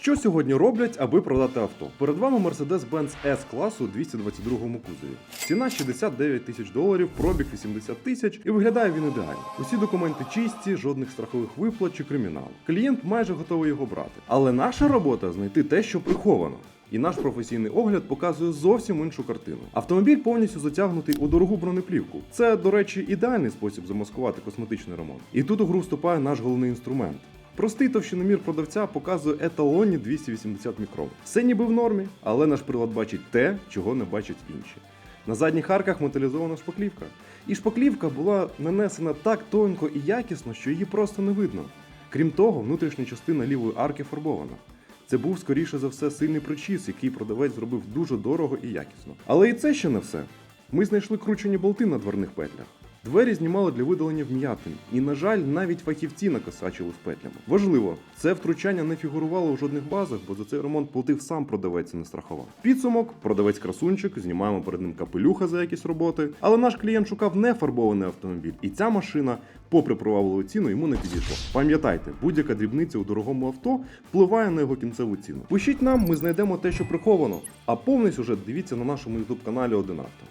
Що сьогодні роблять, аби продати авто? Перед вами Mercedes-Benz S-класу у 222 кузові. Ціна 69 тисяч доларів, пробіг 80 тисяч, і виглядає він ідеально. Усі документи чисті, жодних страхових виплат чи криміналу. Клієнт майже готовий його брати. Але наша робота знайти те, що приховано. І наш професійний огляд показує зовсім іншу картину. Автомобіль повністю затягнутий у дорогу бронеплівку. Це, до речі, ідеальний спосіб замаскувати косметичний ремонт. І тут у гру вступає наш головний інструмент. Простий товщиномір продавця показує еталонні 280 мікрон. Все ніби в нормі, але наш прилад бачить те, чого не бачать інші. На задніх арках металізована шпаклівка. І шпаклівка була нанесена так тонко і якісно, що її просто не видно. Крім того, внутрішня частина лівої арки фарбована. Це був, скоріше за все, сильний причіс, який продавець зробив дуже дорого і якісно. Але і це ще не все. Ми знайшли кручені болти на дверних петлях. Двері знімали для видалення вм'ятин, і, на жаль, навіть фахівці накосачили з петлями. Важливо, це втручання не фігурувало у жодних базах, бо за цей ремонт платив сам продавець і не страхував. Підсумок, продавець красунчик, знімаємо перед ним капелюха за якісь роботи. Але наш клієнт шукав не фарбований автомобіль, і ця машина, попри привабливу ціну, йому не підійшла. Пам'ятайте, будь-яка дрібниця у дорогому авто впливає на його кінцеву ціну. Пишіть нам, ми знайдемо те, що приховано. А повний сюжет дивіться на нашому youtube каналі 1 авто.